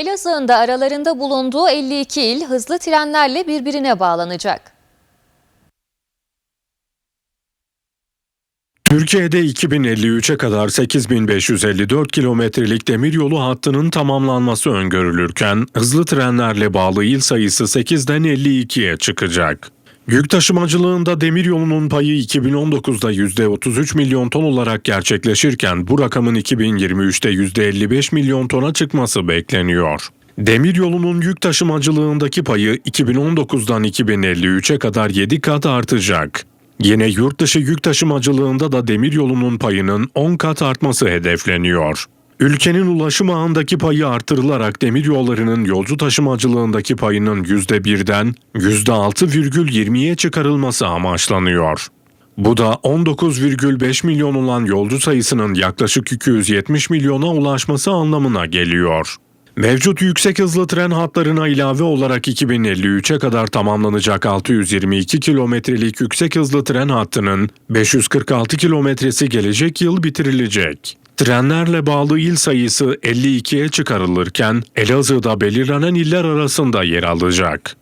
Elazığ'ın da aralarında bulunduğu 52 il hızlı trenlerle birbirine bağlanacak. Türkiye'de 2053'e kadar 8554 kilometrelik demiryolu hattının tamamlanması öngörülürken hızlı trenlerle bağlı il sayısı 8'den 52'ye çıkacak. Yük taşımacılığında demiryolunun payı 2019'da %33 milyon ton olarak gerçekleşirken bu rakamın 2023'te %55 milyon tona çıkması bekleniyor. Demiryolunun yük taşımacılığındaki payı 2019'dan 2053'e kadar 7 kat artacak. Yine yurt dışı yük taşımacılığında da demiryolunun payının 10 kat artması hedefleniyor. Ülkenin ulaşım ağındaki payı artırılarak demiryollarının yolcu taşımacılığındaki payının %1'den %6,20'ye çıkarılması amaçlanıyor. Bu da 19,5 milyon olan yolcu sayısının yaklaşık 270 milyona ulaşması anlamına geliyor. Mevcut yüksek hızlı tren hatlarına ilave olarak 2053'e kadar tamamlanacak 622 kilometrelik yüksek hızlı tren hattının 546 kilometresi gelecek yıl bitirilecek. Trenlerle bağlı il sayısı 52'ye çıkarılırken Elazığ'da belirlenen iller arasında yer alacak.